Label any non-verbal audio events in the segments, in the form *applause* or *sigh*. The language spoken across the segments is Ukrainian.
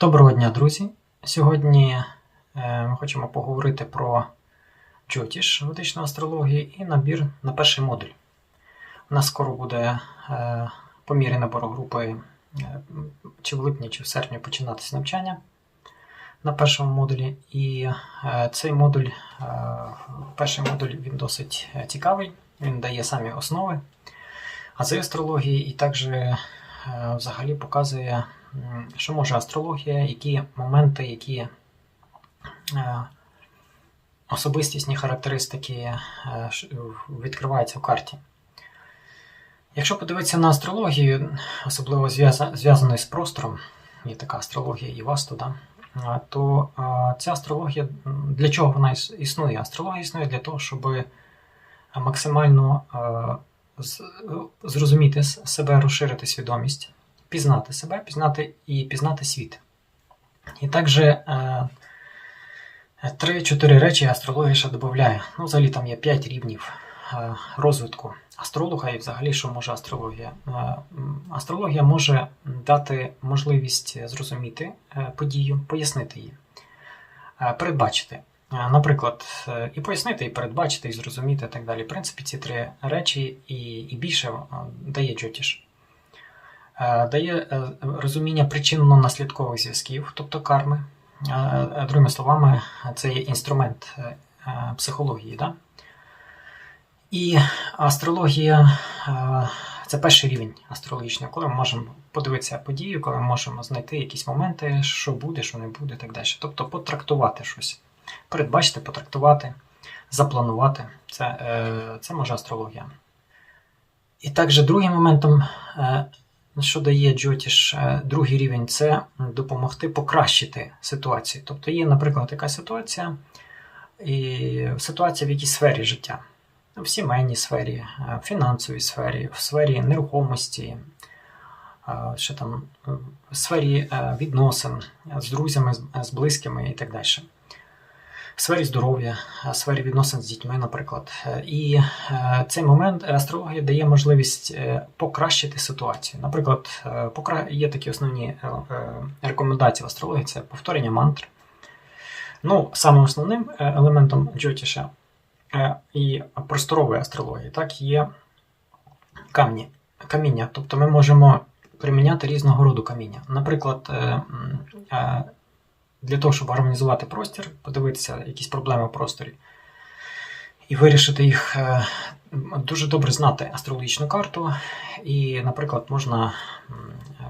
Доброго дня, друзі! Сьогодні е, ми хочемо поговорити про Джотіш ведичної астрології і набір на перший модуль. У нас скоро буде е, по мірі набору групи е, чи в липні, чи в серпні починатися навчання на першому модулі. І цей модуль, перший модуль він досить цікавий, він дає самі основи ази астрології і також взагалі показує що може астрологія, які моменти, які е, особистісні характеристики е, відкриваються в карті. Якщо подивитися на астрологію, особливо зв'яза- зв'язану з простором, є така астрологія і вас туди, то е, ця астрологія, для чого вона існує? Астрологія існує для того, щоб максимально зрозуміти себе, розширити свідомість, пізнати себе, пізнати і пізнати світ. І також е, три-чотири речі астрологія ще додає. Ну, взагалі там є п'ять рівнів е, розвитку астролога і взагалі, що може астрологія. Е, Астрологія може дати можливість зрозуміти подію, пояснити її, передбачити. Наприклад, і пояснити, і передбачити, і зрозуміти, і так далі. В принципі, ці три речі і, і більше дає Джотіш. Е, Дає е, розуміння причинно-наслідкових зв'язків, тобто карми. Е, Другими словами, це є інструмент психології. Да? І астрологія це перший рівень астрологічний, коли ми можемо подивитися подію, коли ми можемо знайти якісь моменти, що буде, що не буде, і так далі. Тобто потрактувати щось, передбачити, потрактувати, запланувати. Це, це може астрологія. І також другим моментом, що дає Джотіш, е, другий рівень, це допомогти покращити ситуацію. Тобто є, наприклад, така ситуація, і ситуація в якійсь сфері життя. В сімейній сфері, е, в фінансовій сфері, в сфері нерухомості, е, що там, в сфері відносин з друзями, з близькими і так далі. Сфері здоров'я, сфері відносин з дітьми, наприклад. Е, І е, цей момент астрологія дає можливість е, покращити ситуацію. Наприклад, е, є такі основні е, е, рекомендації в астрології це повторення мантр. Ну, самим основним е, елементом Джотіша е, і просторової астрології так, є камні, каміння. Тобто ми можемо приміняти різного роду каміння. Наприклад, е, е, для того, щоб гармонізувати простір, подивитися якісь проблеми в просторі і вирішити їх, е, дуже добре знати астрологічну карту, і, наприклад, можна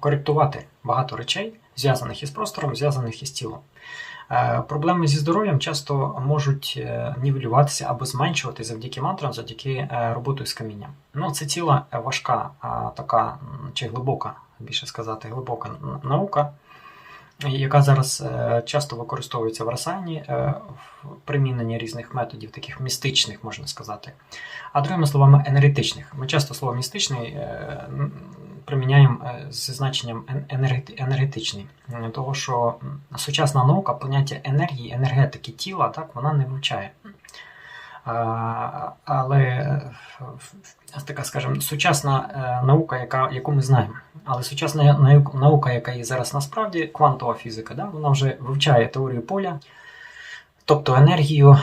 коректувати багато речей, зв'язаних із простором, зв'язаних із тілом. Е, Проблеми зі здоров'ям часто можуть е, нівелюватися або зменшувати завдяки мантрам, завдяки роботою з камінням. Ну, це ціла важка, така чи глибока, більше сказати, глибока наука, яка зараз е, часто використовується в Расані е, в приміненні різних методів, таких містичних, можна сказати. А другими словами, енергетичних. Ми часто слово містичний е, приміняємо зі значенням ен- енергет- енергетичний. Того, що сучасна наука поняття енергії, енергетики тіла, так, вона не вивчає. Але е, така, скажімо, сучасна е, наука, яка, яку ми знаємо. Але сучасна наука, яка є зараз насправді, квантова фізика, да, вона вже вивчає теорію поля, тобто енергію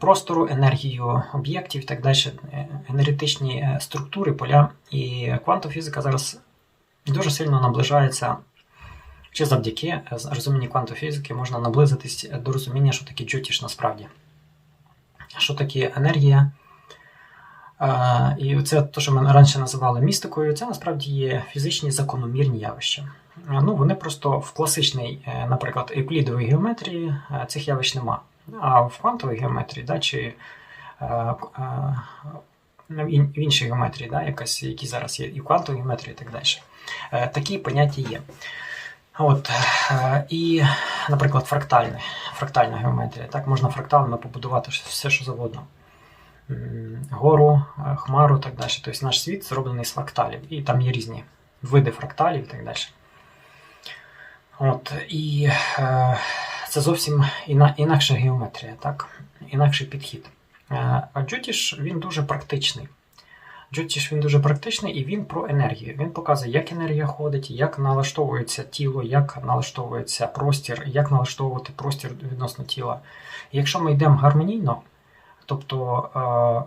простору, енергію об'єктів і так далі, е, енергетичні структури поля. І квантова фізика зараз дуже сильно наближається. Чи завдяки е, розумінню квантової фізики можна наблизитись до розуміння, що таке джотіш насправді. Що таке енергія? І це те, що ми раніше називали містикою, це насправді є фізичні закономірні явища. Ну, вони просто в класичній, е, наприклад, евклідовій геометрії е, цих явищ нема. А в квантовій геометрії, да, чи е, е, в іншій геометрії, да, якась, які зараз є, і в квантовій геометрії, і так далі. Такі поняття є. От, е, і, наприклад, фрактальне, фрактальна геометрія. Так, можна фракталами побудувати все, що завгодно. Гору, е, хмару і так далі. Тобто наш світ зроблений з фракталів. І там є різні види фракталів і так далі. От, і е, це зовсім іна, інакша геометрія, так? інакший підхід. Е, А Джотіш він дуже практичний. Джотіш він дуже практичний і він про енергію. Він показує, як енергія ходить, як налаштовується тіло, як налаштовується простір, як налаштовувати простір відносно тіла. І якщо ми йдемо гармонійно, тобто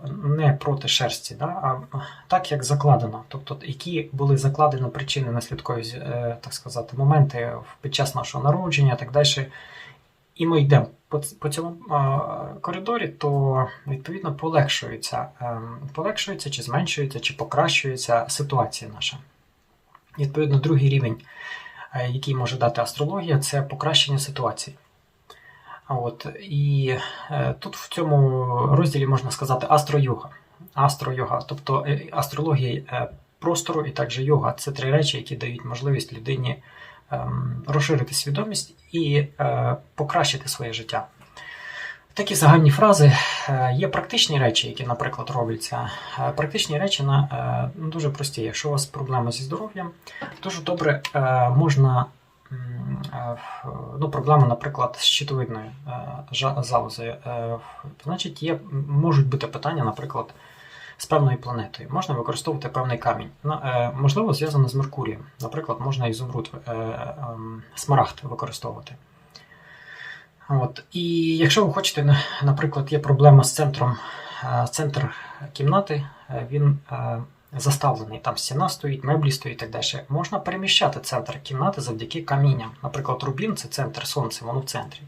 е, не проти шерсті, да, а так, як закладено, тобто які були закладені причини наслідкові, е, так сказати, моменти під час нашого народження, так далі. І ми йдемо по, цьому коридорі, то відповідно полегшується, а, полегшується, чи зменшується, чи покращується ситуація наша. Відповідно, другий рівень, а, який може дати астрологія, це покращення ситуації. От, І е, тут в цьому розділі можна сказати астро-йога. Астро-йога, тобто е, астрологія е, простору і також йога це три речі, які дають можливість людині ем, розширити свідомість і е, покращити своє життя. Такі загальні фрази. Е, Є практичні речі, які, наприклад, робляться. Е, Практичні речі на, ну, дуже прості. Якщо у вас проблеми зі здоров'ям, дуже добре можна ну, проблема, наприклад, з щитовидною залозою. Значить, є, можуть бути питання, наприклад, з певною планетою. Можна використовувати певний камінь. Е, Можливо, зв'язано з Меркурієм. Наприклад, можна ізумруд, е, ем, смарагд використовувати. От. І якщо ви хочете, наприклад, є проблема з центром, е, центр кімнати, е, він е, заставлений, там стіна стоїть, меблі стоїть і так далі. Можна переміщати центр кімнати завдяки камінням. Наприклад, рубін це центр сонця, воно в центрі.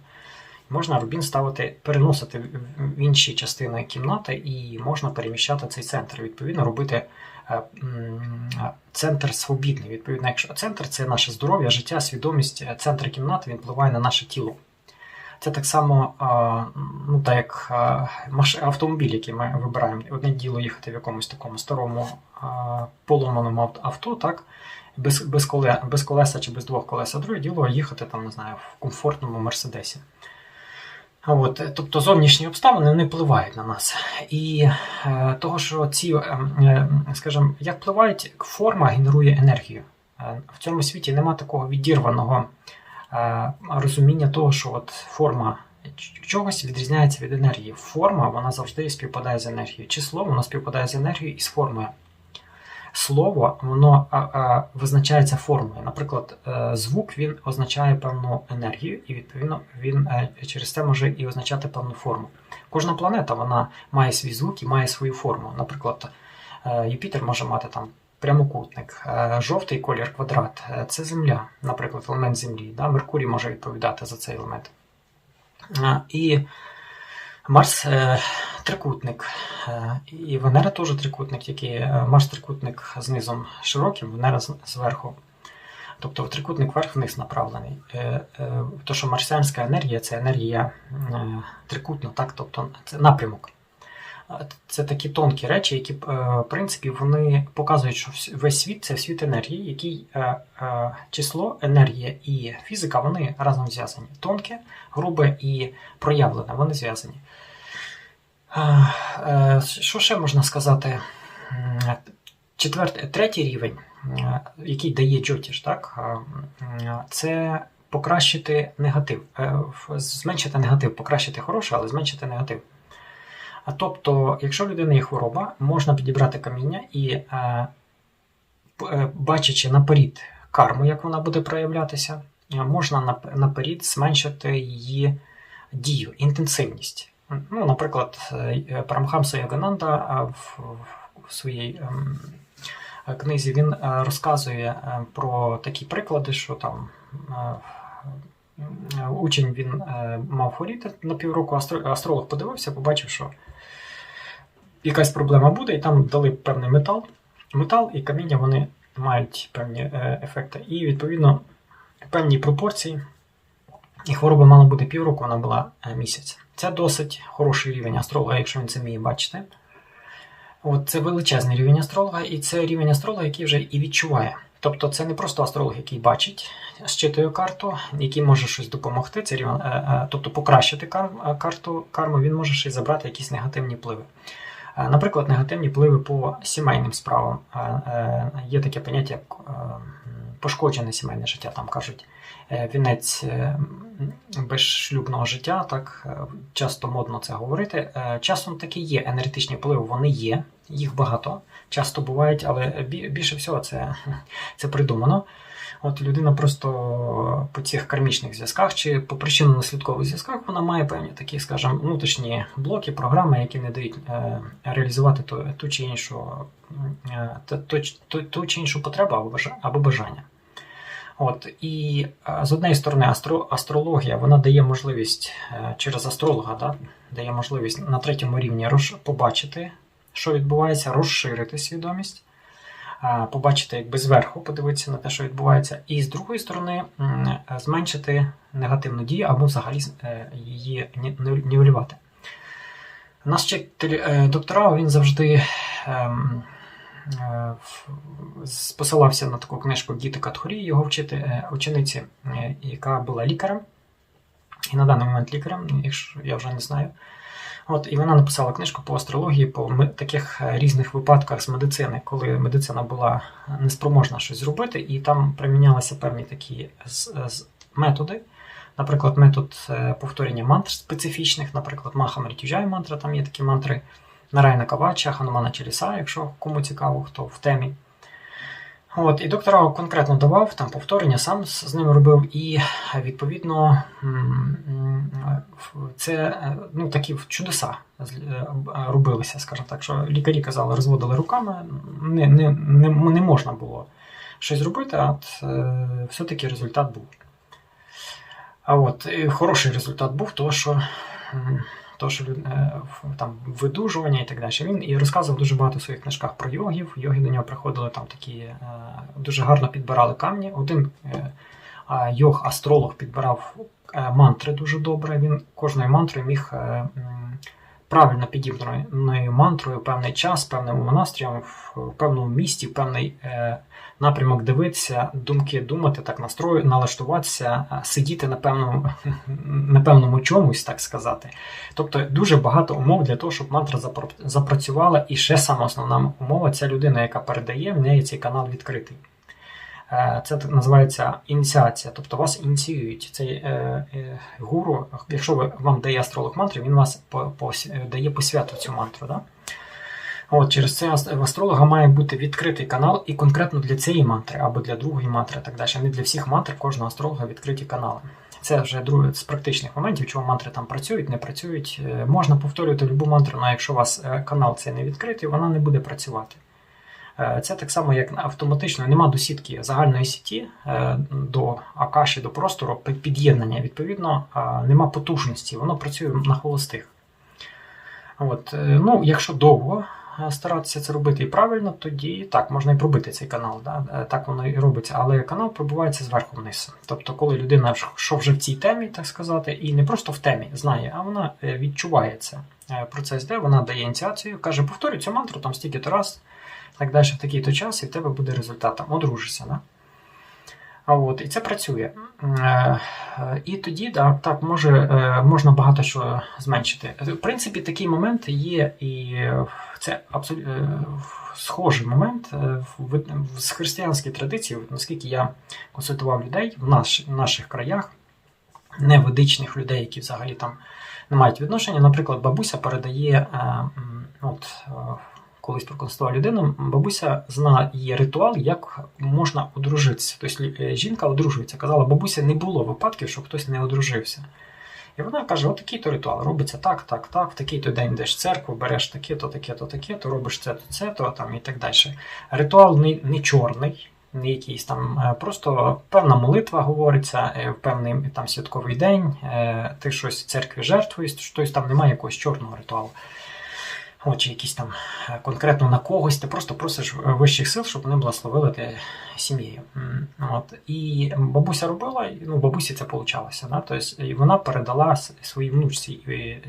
Можна рубін ставити, переносити в- інші частини кімнати, і можна переміщати цей центр. Відповідно, робити е, е, центр свобідний. Відповідно, якщо центр це наше здоров'я, життя, свідомість, е, центр кімнати він впливає на наше тіло. Це так само, ну так як автомобіль, який ми вибираємо. Одне діло їхати в якомусь такому старому поломаному авто, так, без, без, коле, без колеса чи без двох колес, а друге діло їхати там, не знаю, в комфортному мерседесі. От, е, тобто зовнішні обставини не впливають на нас. І е, того, що ці, е, е, скажімо, як впливають, форма генерує енергію. Е, в цьому світі нема такого відірваного е, розуміння того, що от форма чогось відрізняється від енергії. Форма вона завжди співпадає з енергією. Число воно співпадає з енергією і з формою. Слово воно визначається формою. Наприклад, е, звук він означає певну енергію, і відповідно він е, через це може і означати певну форму. Кожна планета вона має свій звук і має свою форму. Наприклад, е, Юпітер може мати там прямокутник, жовтий колір квадрат це Земля, наприклад, елемент Землі. Да? Меркурій може відповідати за цей елемент. І Марс е, трикутник. Е, І Венера теж трикутник, тільки е, Марс трикутник знизом широким, Венера зверху. Тобто трикутник вверх-вниз направлений. То, що марсіанська енергія це енергія трикутна, так? тобто це напрямок. Це такі тонкі речі, які, е, в принципі, вони показують, що весь світ це світ енергії, який е, е, число, енергія і фізика вони разом зв'язані. Тонке, грубе і проявлене, вони зв'язані. Що ще можна сказати? Четвертий, третій рівень, який дає джотіш, так, це покращити негатив, зменшити негатив, покращити хороше, але зменшити негатив. А тобто, якщо в людини є хвороба, можна підібрати каміння і, е, е, бачачи наперед карму, як вона буде проявлятися, е, можна нап- наперед зменшити її дію, інтенсивність. Ну, наприклад, Парамхамса Йогананда в, в своїй ем, книзі він розказує про такі приклади, що там учень він мав хворіти на півроку, астро- астролог подивився, побачив, що якась проблема буде, і там дали певний метал. Метал і каміння вони мають певні е, ефекти. І відповідно певні пропорції. І хвороба мала бути півроку, вона була е, місяць. Це досить хороший рівень астролога, якщо він це вміє бачити. От це величезний рівень астролога, і це рівень астролога, який вже і відчуває. Тобто це не просто астролог, який бачить, щитує карту, який може щось допомогти, це рівень, е, тобто покращити кар, карту карму, він може ще й забрати якісь негативні впливи. Е, Наприклад, негативні впливи по сімейним справам. Е, е, Є таке поняття, як пошкоджене сімейне життя, там кажуть. Вінець безшлюбного життя, так часто модно це говорити. Часом таки є енергетичні впливи, вони є, їх багато, часто бувають, але більше всього це, це придумано. От людина просто по цих кармічних зв'язках чи по причинно-наслідкових зв'язках вона має певні такі, скажімо, внутрішні блоки, програми, які не дають е, реалізувати ту, ту чи іншу е, ту, ту, ту, ту чи іншу потребу або бажання. От і е, з однієї сторони, астро, астрологія вона дає можливість е, через астролога, да, дає можливість на третьому рівні побачити, що відбувається, розширити свідомість побачити якби зверху, подивитися на те, що відбувається, і з другої сторони зменшити негативну дію або взагалі е, її ні- ні- нівелювати. Наш вчитель е, доктора він завжди ем, е, посилався на таку книжку Гіти Катхурі, його вчити, учениці, яка була лікарем, і на даний момент лікарем, якщо я вже не знаю. От, і вона написала книжку по астрології, по таких е, різних випадках з медицини, коли медицина була неспроможна щось зробити, і там примінялися певні такі методи. Наприклад, метод е, повторення мантр специфічних, наприклад, Маха Мритюджай мантра, там є такі мантри Нарайна Кавача, Ханумана Челіса, якщо кому цікаво, хто в темі. От, і доктора конкретно давав там повторення, сам з з ним робив, і е, відповідно це е, ну, такі чудеса е, робилися, скажімо так, що лікарі казали, розводили руками, не, не, не, не можна було щось зробити, а все-таки результат був. А от хороший результат був, того, що, того, що е, там видужування і так далі. Він і розказував дуже багато в своїх книжках про йогів. Йоги до нього приходили там такі, е, дуже гарно підбирали камні. Один е, йог-астролог підбирав мантри дуже добре. Він кожною мантрою міг правильно підібраною мантрою певний час, певним настрієм, в певному місті, в певний е, напрямок дивитися, думки думати, так настрою, налаштуватися, е, сидіти на певному, *laughs* на певному чомусь, так сказати. Тобто дуже багато умов для того, щоб мантра запра- запрацювала. І ще сама основна умова ця людина, яка передає, в неї цей канал відкритий. Е, Це називається ініціація, тобто вас ініціюють. Цей е, е, гуру, якщо вам дає астролог мантри, він вас по, по, дає по святу цю мантру. Да? От, через це в астролога має бути відкритий канал і конкретно для цієї мантри або для другої мантри, так далі. Не для всіх мантр кожного астролога відкриті канали. Це вже друге з практичних моментів, чому мантри там працюють, не працюють. Можна повторювати любу мантру, але якщо у вас канал цей не відкритий, вона не буде працювати. Е, Це так само, як автоматично нема до сітки загальної сіті е, до акаші, до простору під'єднання. Відповідно, е, нема потужності, воно працює на холостих. От, ну, якщо довго старатися це робити і правильно, тоді так, можна і пробити цей канал. Да? Так воно і робиться, але канал пробувається зверху вниз. Тобто, коли людина що вже в цій темі, так сказати, і не просто в темі знає, а вона відчуває це. Процес де вона дає ініціацію, каже, повторюй цю мантру там стільки-то раз, так далі в такий-то час, і в тебе буде результат. Одружишся. Да? А от, і це працює. Е, е, І тоді да, так може, е, можна багато що зменшити. В принципі, такий момент є, і е, це абсолютно схожий момент е, в, з християнської традиції, наскільки я консультував людей в, наш, в наших краях, не ведичних людей, які взагалі там не мають відношення. Наприклад, бабуся передає, е, от, е, колись проконсультував людину, бабуся знає ритуал, як можна одружитися. Тобто е, жінка одружується. Казала, бабуся не було випадків, щоб хтось не одружився. І вона каже: отакий то ритуал робиться так, так, так, в такий-то день йдеш в церкву, береш таке-то, таке-то, таке-то, робиш це-то, це-то, там і так далі. Ритуал не, не чорний, не якийсь там, е, просто певна молитва говориться, е, певний там святковий день, ти щось в церкві жертвуєш, тобто там немає якогось чорного ритуалу. Чи якісь там е, конкретно на когось, ти просто просиш е, вищих сил, щоб вони благословили те сім'єю. От. І бабуся робила, ну, бабусі це получалося. Да? Тобто, і вона передала своїй внучці. І е,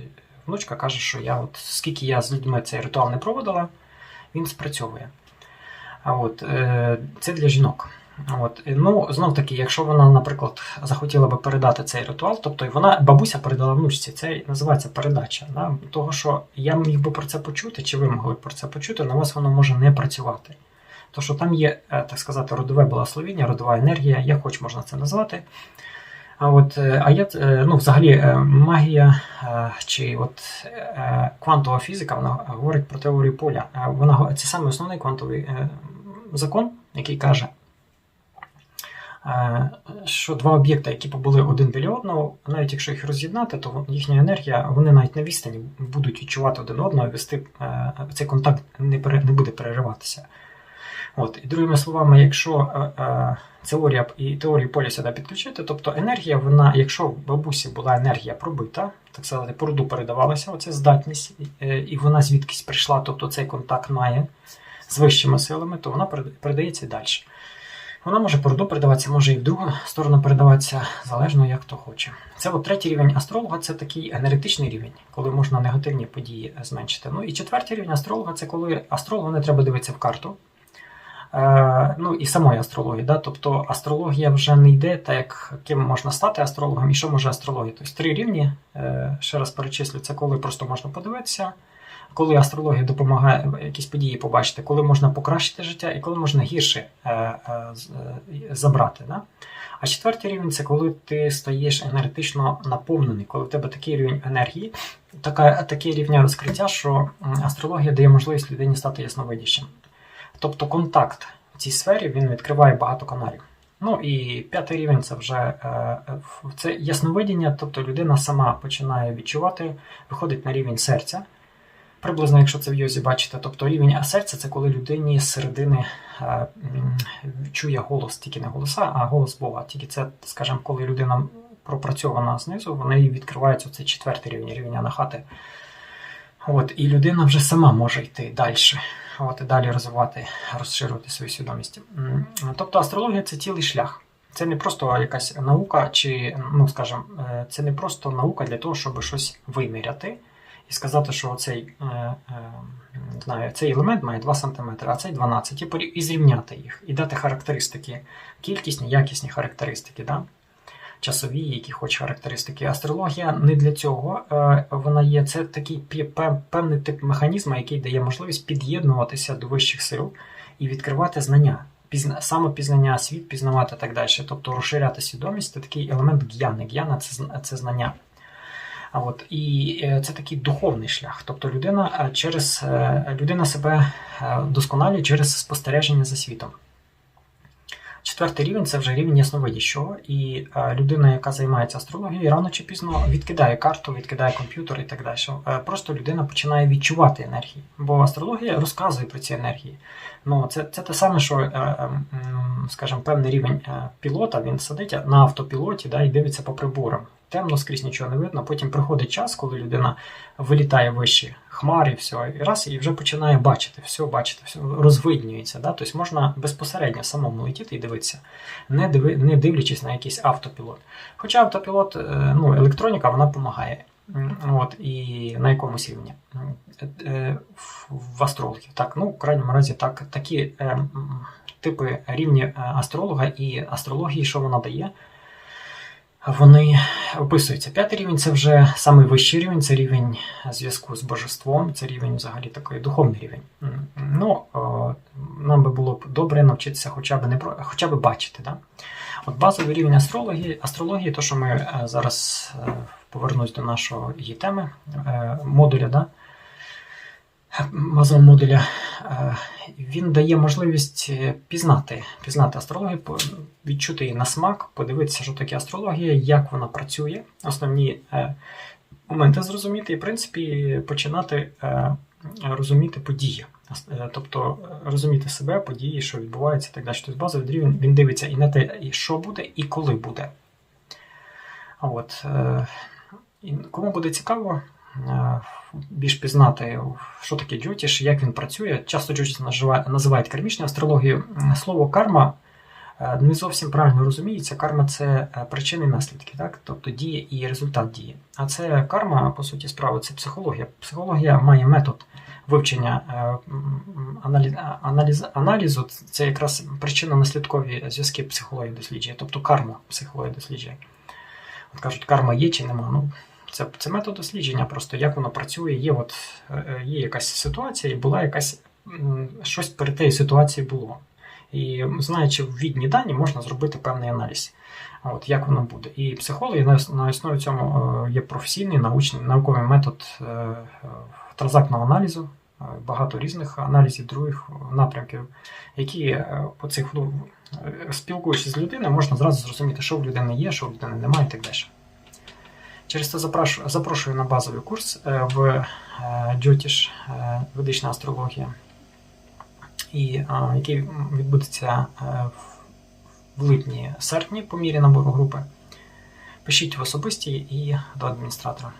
внучка каже, що я от скільки я з людьми цей ритуал не проводила, він спрацьовує. А от, це для жінок. От. Ну, знов таки, якщо вона, наприклад, захотіла би передати цей ритуал, тобто вона бабуся передала внучці, це називається передача. Да? Того, що я міг би про це почути, чи ви могли б про це почути, на вас воно може не працювати. То, що там є, е, так сказати, родове благословіння, родова енергія, як хоч можна це назвати. А от е, а я, е, ну, взагалі, магія чи от квантова фізика, вона говорить про теорію поля. Вона це саме основний квантовий закон, який каже, що два об'єкти, які побули один біля одного, навіть якщо їх роз'єднати, то їхня енергія, вони навіть на відстані будуть відчувати один одного, і вести е, цей контакт не, пере, не буде перериватися. От, і другими словами, якщо е, е, теорія і теорію поля сюди підключити, тобто енергія, вона, якщо в бабусі була енергія пробита, так сказати, по роду передавалася оця здатність, е, і вона звідкись прийшла, тобто цей контакт має з вищими силами, то вона передається далі. Вона може по роду передаватися, може і в другу сторону передаватися, залежно як хто хоче. Це от третій рівень астролога це такий енергетичний рівень, коли можна негативні події зменшити. Ну і четвертий рівень астролога це коли астрологу не треба дивитися в карту. Е, ну і самої астрології. Да? Тобто астрологія вже не йде, так як ким можна стати астрологом і що може астрологія. Тобто три рівні, е, ще раз перечислю, це коли просто можна подивитися, коли астрологія допомагає якісь події побачити, коли можна покращити життя і коли можна гірше е, е, е, забрати. Да? А четвертий рівень це коли ти стаєш енергетично наповнений, коли в тебе такий рівень енергії, така, таке рівня розкриття, що астрологія дає можливість людині стати ясновидящим. Тобто контакт в цій сфері він відкриває багато каналів. Ну і п'ятий рівень це вже е, е, це ясновидіння, тобто людина сама починає відчувати, виходить на рівень серця. Приблизно, якщо це в йозі бачите, тобто рівень серця це коли людині з середини е, чує голос, тільки не голоса, а голос Бога. Тільки це, скажімо, коли людина пропрацьована знизу, в неї відкривається цей четвертий рівень, рівень анахати. От, і людина вже сама може йти далі. От, і далі розвивати, розширювати свою свідомість. Тобто астрологія це цілий шлях. Це не просто якась наука, чи, ну скажімо, е, це не просто наука для того, щоб щось виміряти і сказати, що цей, е, е, знаю, цей елемент має 2 см, а цей 12, і, порі- і зрівняти їх, і дати характеристики, кількісні, якісні характеристики. Да? часові, які хоч характеристики. Астрологія не для цього. е, Вона є це такий певний тип механізму, який дає можливість під'єднуватися до вищих сил і відкривати знання. Пізна, самопізнання, світ пізнавати так далі. Тобто розширяти свідомість це такий елемент г'яни. Г'яна це знання. От і е, це такий духовний шлях. Тобто людина е, через е, людина себе досконалює через спостереження за світом. Четвертий рівень це вже рівень ясновидящого, і людина, яка займається астрологією, рано чи пізно відкидає карту, відкидає комп'ютер і так далі. Просто людина починає відчувати енергії, бо астрологія розказує про ці енергії. Ну, це, це те саме, що, скажімо, певний рівень пілота він сидить на автопілоті да, і дивиться по приборам. Темно, скрізь нічого не видно. Потім приходить час, коли людина вилітає вище хмари, все, і раз, і вже починає бачити, все бачити, все розвиднюється. Да? Тобто можна безпосередньо самому летіти і дивитися, не, диви, не дивлячись на якийсь автопілот. Хоча автопілот, е, ну, електроніка, вона допомагає. От, і на якомусь рівні е, в- в астрологів. Так, ну, в крайньому разі, так, такі е, типи рівні е, астролога і астрології, що вона дає, вони описуються. П'ятий рівень це вже самий вищий рівень, це рівень зв'язку з божеством, це рівень взагалі такий духовний рівень. Ну, нам би було б добре навчитися хоча б не про хоча б бачити. Да? От базовий рівень астрології, астрології, то що ми е, зараз е, повернусь до нашої теми е, модуля, да? Базового модуля, е, він дає можливість е, пізнати, пізнати астрологію, відчути її на смак, подивитися, що таке астрологія, як вона працює, основні е, моменти зрозуміти, і, в принципі, починати розуміти події. Тобто розуміти себе, події, що відбуваються і так далі. Тобто базовий рівень він дивиться і на те, і що буде, і коли буде. От, кому буде цікаво більш пізнати, що таке джотіш, як він працює. Часто джотіш називають, кармічною астрологією. Слово карма е, не зовсім правильно розуміється. Карма це е, причини і наслідки, так? тобто дія і результат дії. А це карма, по суті справи, це психологія. Психологія має метод вивчення е, аналіз, аналіз, аналізу це якраз причинно-наслідкові зв'язки психології дослідження, тобто карма психології дослідження. От кажуть, карма є чи нема. Ну, це, це метод дослідження, просто як воно працює. Є, от, е, є якась ситуація, і була якась щось перед тією ситуацією було. І знаючи відні дані, можна зробити певний аналіз. От, як воно буде. І психологи на, на основі цьому е, є професійний научний науковий метод е, е, транзактного аналізу, е, багато різних аналізів, других напрямків, які е, по цих ну, е, спілкуючись з людиною, можна зразу зрозуміти, що в людини є, що в людини немає і так далі. Через це запрошую, на базовий курс е, в е, е, ведична астрологія, і, який відбудеться в липні-серпні по мірі набору групи. Пишіть в особисті і до адміністратора.